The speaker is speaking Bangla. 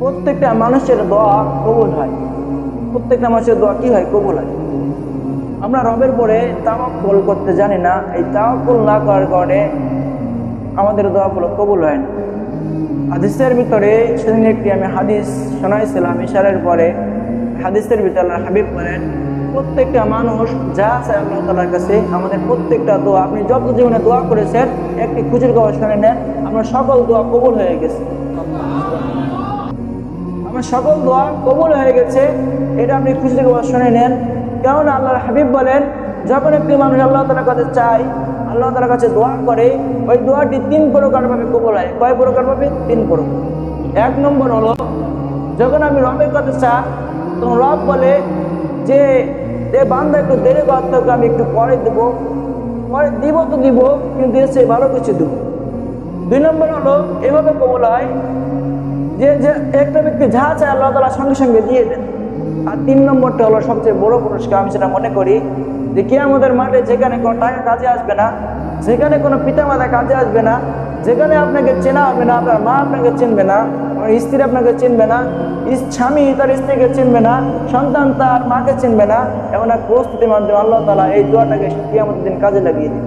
প্রত্যেকটা মানুষের দোয়া কবুল হয়। প্রত্যেকটা মানুষের দোয়া কি হয়? কবুল হয়। আমরা রবের পরে তাওয়াক্কুল করতে জানি না, এই তাওয়াক্কুল না করার কারণে আমাদের দোয়াগুলো কবুল হয় না। হাদিসের ভিতরে সেদিন একটি আমি হাদিস শোনাইছিলাম, ইশারের পরে হাদিসের ভিতরে আল্লাহর হাবিব বলেন, প্রত্যেকটা মানুষ যা চায় আল্লাহ তালার কাছে, আমাদের প্রত্যেকটা দোয়া, আপনি যত জীবনে দোয়া করেছেন, একটি খবর শুনে নেন আমার সকল দোয়া কবুল হয়ে গেছে। আমার সকল দোয়া কবুল হয়ে গেছে, এটা আপনি খুশির খবর শুনে নেন। কেমন আল্লাহর হাবিব বলেন, যখন একটি মানুষ আল্লাহ তালার কাছে চায়, আল্লাহ তালার কাছে দোয়া করে, ওই দোয়াটি তিন প্রকারভাবে কবুল হয়। কয় প্রকারভাবে? তিন প্রকার। এক নম্বর হলো, যখন আমি রবের কাছে চা তখন রব বলে যে, এ বান্দা, একটু দেরি করতে আমি একটু পরে দেবো। পরে দিব তো দিব, কিন্তু এসে ভালো কিছু দেবো দুই নম্বর হলো, এভাবে কবুল হয় যে যে একটা ব্যক্তি যা চায় আল্লাহ তালা সঙ্গে সঙ্গে দিয়ে দেন। আর তিন নম্বরটা হলো সবচেয়ে বড় পুরস্কার, আমি সেটা মনে করি যে কি আমাদের মাঠে যেখানে কোনো টাকা কাজে আসবে না, যেখানে কোনো পিতামাতা কাজে আসবে না, যেখানে আপনাকে চেনা হবে না, আপনার মা আপনাকে চিনবে না, আপনার স্ত্রী আপনাকে চিনবে না স্বামী তার স্ত্রীকে চিনবে না, সন্তান তার মাকে চিনবে না, এমন এক প্রস্তুতির মাধ্যমে আল্লাহ তালা এই দোয়াটাকে কি আমাদের দিন কাজে লাগিয়ে দিন